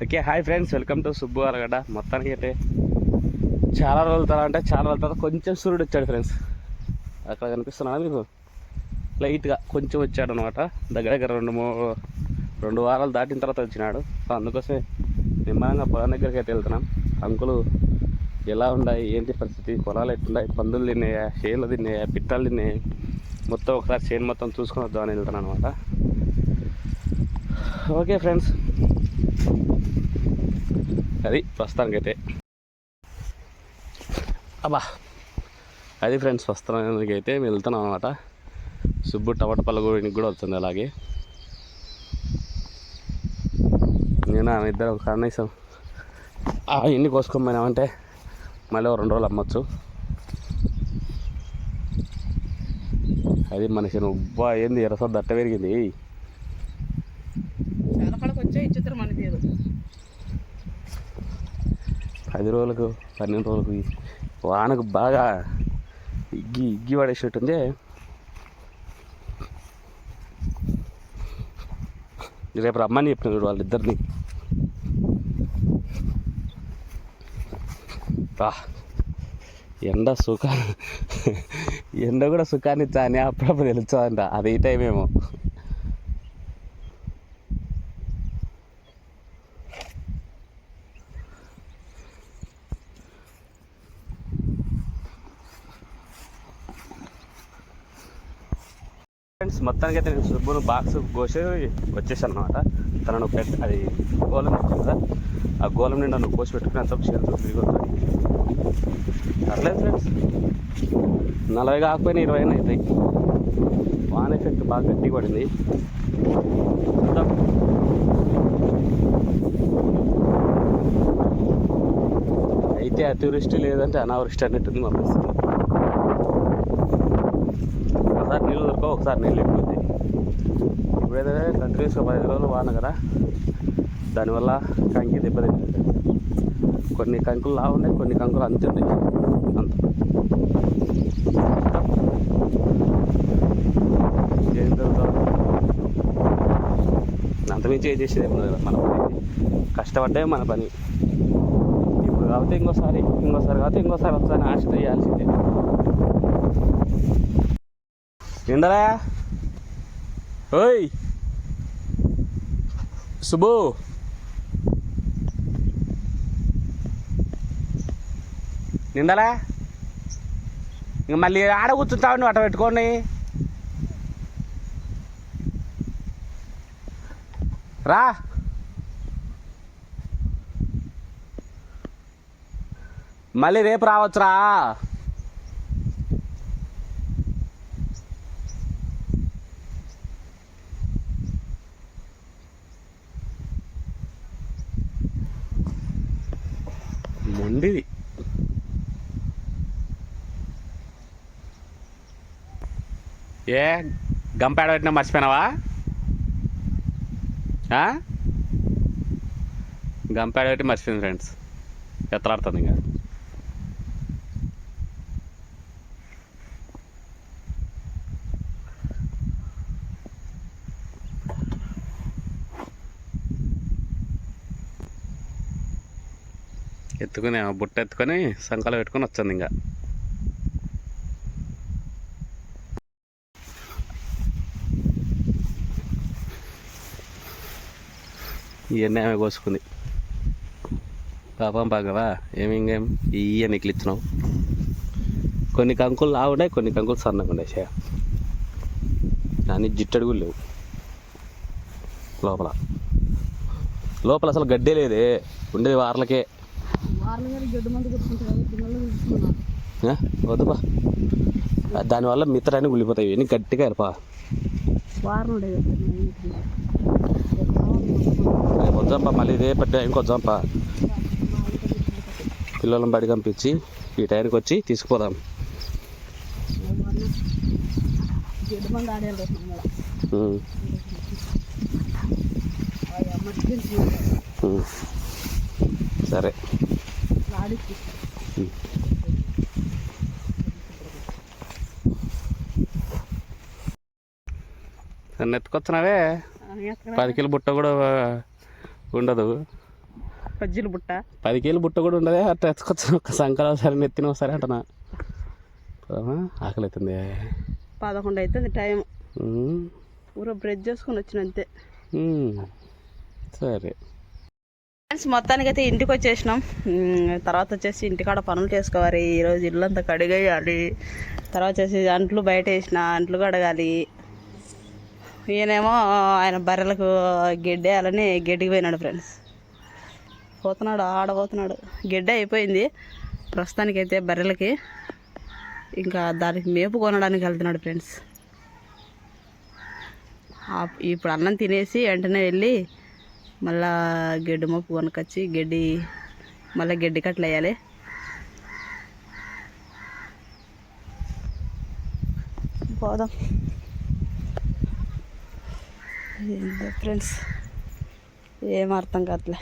Okay hi friends welcome to Subbu Aragadda. మొత్తానికి అయితే చాలా రోజుల తర్వాత అంటే చాలా రోజుల తర్వాత కొంచెం సూర్యుడు వచ్చాడు ఫ్రెండ్స్. అక్కడ కనిపిస్తున్నా మీకు? లైట్గా కొంచెం వచ్చాడు అనమాట దగ్గర దగ్గర రెండు మూ రెండు వారాలు దాటిన తర్వాత వచ్చినాడు. సో అందుకోసమే నిమ్మలంగా పొలం దగ్గరికి అయితే వెళ్తున్నాం. అంకులు ఎలా ఉన్నాయి? ఏంటి పరిస్థితి? పొలాలు ఎట్లున్నాయి? పందులు తిన్నాయా? చేనులు తిన్నాయా? పిట్టలు తిన్నాయి? మొత్తం ఒకసారి చేను మొత్తం చూసుకొని వద్దామని వెళ్తున్నాను అనమాట ఓకే ఫ్రెండ్స్ అది ప్రస్తుతానికైతే అబ్బా అది ఫ్రెండ్స్ ప్రస్తుతానికి అయితే మేము వెళ్తున్నాం అనమాట సుబ్బు టవటపల్ల గుడికి కూడా వస్తుంది అలాగే. నేను ఆమె ఇద్దరు కనీసం ఆ ఎన్ని కోసుకొని మళ్ళీ రెండు రోజులు అమ్మచ్చు. అది మనిషి ఉబ్బా ఏంది? ఎరసొద్దు దట్ట పెరిగింది. విచిత్రం అనిపించదు. చిత్రం పది రోజులకు పన్నెండు రోజులకు వానకు బాగా ఇగ్గి ఇగ్గి పడేసేటుంది రేపు రమ్మని చెప్పినారు వాళ్ళిద్దరిని. బా ఎండ సుఖ ఎండ కూడా సుఖాన్ని ఇచ్చా అని అప్పుడప్పుడు తెలుస్తుందంట అది ఈ టైం ఏమో. ఫ్రెండ్స్ మొత్తానికి అయితే నేను సుబ్బును బాక్స్ కోసి వచ్చేసాను అనమాట తనను పెట్ అది గోళం ఇచ్చింది కదా ఆ గోళం నిండా నన్ను కోసి పెట్టుకుని అంత చేతులు తిరిగి అట్లేదు ఫ్రెండ్స్ నలభై కాకపోయినా ఇరవై అయినా అవుతాయి వాన్ ఎఫెక్ట్ బాగా గట్టిగా పడింది. చూద్దాం. అయితే అతివృష్టి లేదంటే అనావృష్టి అన్నట్టుంది మా పరిస్థితి. ఒకసారి నీళ్ళు దొరకవు ఒకసారి నీళ్ళు ఎక్కుతుంది ఇప్పుడైతే కంటిన్యూస్గా పదిహేను రోజులు వాన కదా. దానివల్ల కంకి దెబ్బతింటుంది. కొన్ని కంకులు లా ఉన్నాయి కొన్ని కంకులు అంతే ఉన్నాయి. అంత. ఏం జరుగుతుంది అంతమించి ఏం చేసేది ఏం లేదు మన పని. కష్టపడ్డే మన పని. ఇప్పుడు కాబట్టి ఇంకోసారి ఇంకోసారి కాబట్టి ఇంకోసారి ఒకసారి ఆశ చేయాల్సిందే. ఏందరా? ఓయ్! శుభు నిందలా ఇంక మళ్ళీ ఆడ కూర్చుంటావు నువ్వు అట్ట పెట్టుకోండి రా! మళ్ళీ రేపు రావచ్చురా. ఏ గంపేడ పెట్టినా మర్చిపోయినావా? గంపేడ పెట్టి మర్చిపోయింది ఫ్రెండ్స్. ఎత్తలాడుతుంది ఇంకా. ఎత్తుకుని బుట్ట ఎత్తుకొని సంకలో పెట్టుకొని వచ్చింది ఇంకా. ఇవన్నీ ఆమె కోసుకుంది. పాపం బాగవా ఏమి ఇంకేం? నీకు ఇచ్చినావు కొన్ని కంకులు లావున్నాయి కొన్ని కంకులు సన్నగా ఉన్నాయి చే కానీ జిట్టడు కూడా లేవు. లోపల. లోపల అసలు గడ్డే లేదే. ఉండేది వార్లకే? వద్దుపా దానివల్ల మిత్రాన్ని గుళ్ళిపోతాయి. ఇవన్నీ గట్టిగా ఉండేది రేపు మళ్ళీ రేపటి ఇంకో జంప. పిల్లలను బడి పంపించి ఈ టైంకి వచ్చి తీసుకుపోదాం. సరే. నెత్తుకొచ్చినావే పది కిలో బుట్ట కూడా ఉండదు. పజ్జీల బుట్ట? పది కేలు బుట్ట కూడా ఉండదే అట్లా ఎత్తుకొచ్చు ఒక సంకలం ఒకసారి నెత్తిన ఒకసారి అంటున్నా. పోదామా? ఆకలి అవుతుంది. పదకొండు అవుతుంది టైం. ఊరో బ్రెడ్ చేసుకొని వచ్చిన అంతే. సరే. ఫ్రెండ్స్ మొత్తానికి అయితే ఇంటికి వచ్చేసినాం. తర్వాత వచ్చేసి ఇంటికాడ పనులు చేసుకోవాలి. ఈరోజు ఇల్లు అంతా కడిగేయాలి. తర్వాత వచ్చేసి అంట్లు బయట వేసిన అంట్లు కడగాలి. ఈయనేమో ఆయన బర్రెలకు గెడ్డేయాలని వేయాలని గడ్డికి పోయినాడు ఫ్రెండ్స్ పోతున్నాడు ఆడ పోతున్నాడు అయిపోయింది. ప్రస్తుతానికైతే బర్రెలకి ఇంకా దానికి మేపు కొనడానికి వెళ్తున్నాడు ఫ్రెండ్స్ ఇప్పుడు అన్నం తినేసి వెంటనే వెళ్ళి మళ్ళా గడ్డి మోపు కొనుకొచ్చి గడ్డి మళ్ళీ గడ్డి కట్టలు వేయాలి. పోదాం. ఏందో ఫ్రెండ్స్ ఏం అర్థం కావట్లే.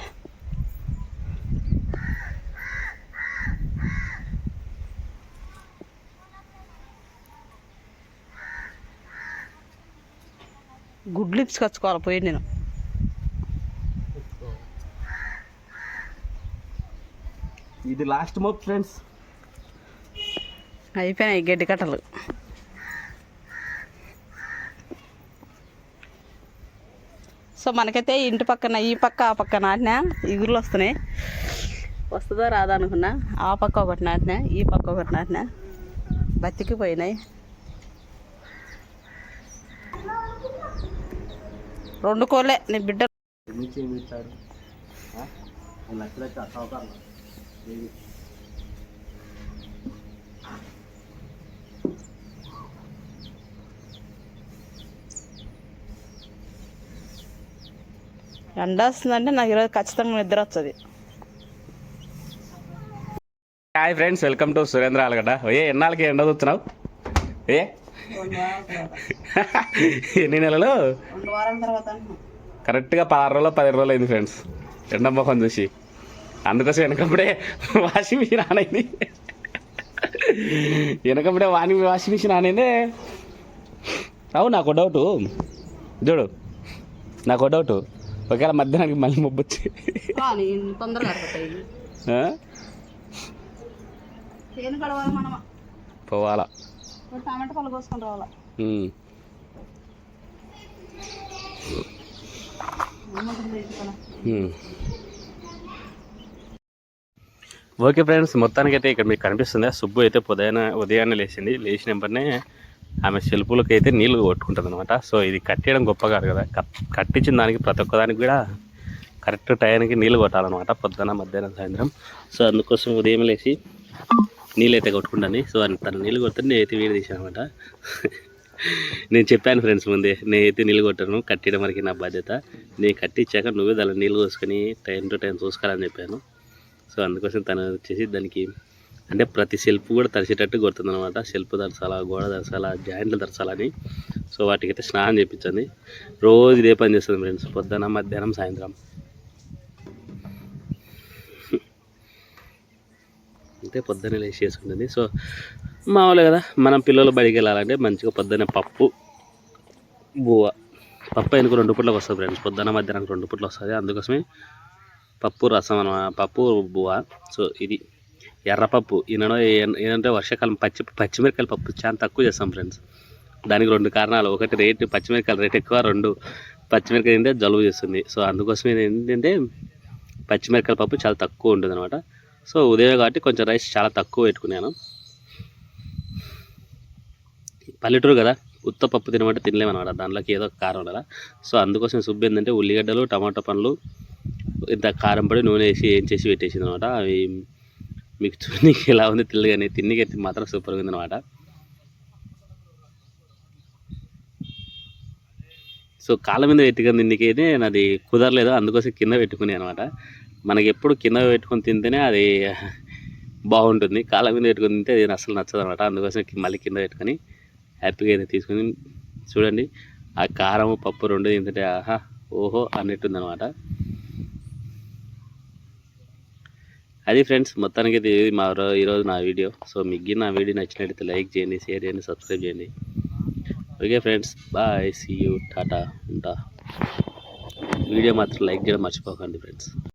గుడ్ లిప్స్ కచ్చుకోవాలి పోయి నేను. ఇది లాస్ట్ మోప్ ఫ్రెండ్స్ అయిపోయినాయి గడ్డి కట్టలు. సో మనకైతే ఇంటి పక్కన ఈ పక్క ఆ పక్క నాటినా ఇగురులు వస్తున్నాయి. వస్తుందో రాదా అనుకున్నా. ఆ పక్క ఒకటి నాటినా ఈ పక్క ఒకటి నాటినా. బతికి పోయినాయి. రెండు కోళ్ళే నీ బిడ్డ ఎండ వస్తుందంటే నాకు ఈరోజు ఖచ్చితంగా నిద్ర వస్తుంది hi friends welcome to Surendra Alagadda. ఏ ఎన్నాళ్ళకి ఎండ చూస్తున్నావు? ఏ? ఎన్ని నెలలు? కరెక్ట్గా పదహారు రోజులు పదిహేను రోజులు అయింది ఫ్రెండ్స్. ఎండ మొహం చూసి. అందుకోసం వెనకప్పుడే వాషింగ్ మిషన్ ఆన్ అయింది. వెనకప్పుడే వాని వాషింగ్ మిషన్ ఆన్ అయింది. అవు నాకు డౌటు. చూడు. నాకు డౌట్. ఒకవేళ మధ్యాహ్నానికి మళ్ళీ మొబ్బు వచ్చి తొందరగా పోవాలా. టమాటా పళ్ళు కోసుకొని రావాలా. ఓకే ఫ్రెండ్స్ మొత్తానికి అయితే ఇక్కడ మీకు కనిపిస్తుంది. సుబ్బు అయితే ఉదయాన్నే ఉదయాన్నే లేచింది. లేచిన వెంటనే ఆమె శిల్పులకు అయితే నీళ్ళు కొట్టుకుంటుంది అనమాట సో ఇది కట్టేయడం గొప్ప కాదు కదా. కట్- కట్టించిన దానికి ప్రతి ఒక్కదానికి కూడా కరెక్ట్ టైంకి నీళ్ళు కొట్టాలన్నమాట పొద్దున మధ్యాహ్నం సాయంత్రం. సో అందుకోసం ఉదయం లేచి నీళ్ళు అయితే కొట్టుకుంటాను సో అని తను నీళ్ళు కొడితే నేను అయితే వీడి తీసాను అనమాట నేను చెప్పాను ఫ్రెండ్స్ ముందే నేనైతే నీళ్ళు కొట్టాను కట్టడం వరకు నా బాధ్యత. నేను కట్టించాక నువ్వే దాని నీళ్ళు పోసుకొని టైం టు టైం చూసుకోవాలని చెప్పాను. సో అందుకోసం తను వచ్చేసి దానికి అంటే ప్రతి సెల్ఫ్ కూడా తరిచేటట్టు కొడుతుంది అనమాట సెల్ఫ్ తరచాలా గోడ తరచాలా జాయింట్లు తరచాలని సో వాటికైతే స్నానం చేయించండి రోజు ఇదే పని చేస్తుంది ఫ్రెండ్స్ పొద్దున మధ్యాహ్నం సాయంత్రం. అంటే పొద్దున్నే లేచి చేసుకుంటుంది. సో మామూలు కదా మనం పిల్లలు బడికి వెళ్ళాలంటే మంచిగా పొద్దున్నే పప్పు బువ్వ. పప్పు ఎందుకు రెండు పూట్లకు వస్తుంది ఫ్రెండ్స్ పొద్దున్న మధ్యాహ్నం రెండు పూట్లు వస్తుంది. అందుకోసమే పప్పు రసం అనమాట పప్పు బువ్వ. సో ఇది. ఎర్రపప్పు. ఈయన ఏంటంటే వర్షాకాలం పచ్చి పచ్చిమిరకాయల పప్పు. చాలా తక్కువ చేస్తాం ఫ్రెండ్స్ దానికి రెండు కారణాలు. ఒకటి రేటు పచ్చిమిరకాయల రేట్ ఎక్కువ. రెండు పచ్చిమిరకాయ తింటే జలుబు చేస్తుంది. సో అందుకోసం ఏంటంటే పచ్చిమిరకాయల పప్పు చాలా తక్కువ ఉంటుంది అనమాట సో ఉదయం కాబట్టి కొంచెం రైస్ చాలా తక్కువ పెట్టుకున్నాను. పల్లెటూరు కదా ఉత్త పప్పు తినమంటే తినలేమన్నమాట దాంట్లోకి ఏదో కారం కదా సో అందుకోసం సుబ్బు ఏంటంటే ఉల్లిగడ్డలు టమాటా పండ్లు ఇంత కారం పొడి నూనె వేసి ఏం చేసి పెట్టేసింది అనమాట అవి మీకు చూడడానికి ఎలా ఉంది తెలియదు కానీ తిండికి అయితే మాత్రం సూపర్గా ఉంది అనమాట సో కాళ్ళ మీద పెట్టుకుని తిండికి అయితే నాది కుదరలేదు అందుకోసం కింద పెట్టుకుని అనమాట మనకి ఎప్పుడు కింద పెట్టుకొని తింటేనే అది బాగుంటుంది. కాళ్ళ మీద పెట్టుకుని తింటే అది అసలు నచ్చదు అనమాట అందుకోసం మళ్ళీ కింద పెట్టుకొని హ్యాపీగా అయితే తీసుకొని చూడండి. ఆ కారం పప్పు రెండు తింటే ఆహా ఓహో అన్నట్టుంది అనమాట అది ఫ్రెండ్స్ మొత్తానికి అయితే ఇది మా ఈరోజు నా వీడియో. సో మీకు నా వీడియో నచ్చినట్లయితే లైక్ చేయండి షేర్ చేయండి సబ్స్క్రైబ్ చేయండి. Okay friends bye see you tata ఉంటా. వీడియో మాత్రం లైక్ చేయడం మర్చిపోకండి ఫ్రెండ్స్.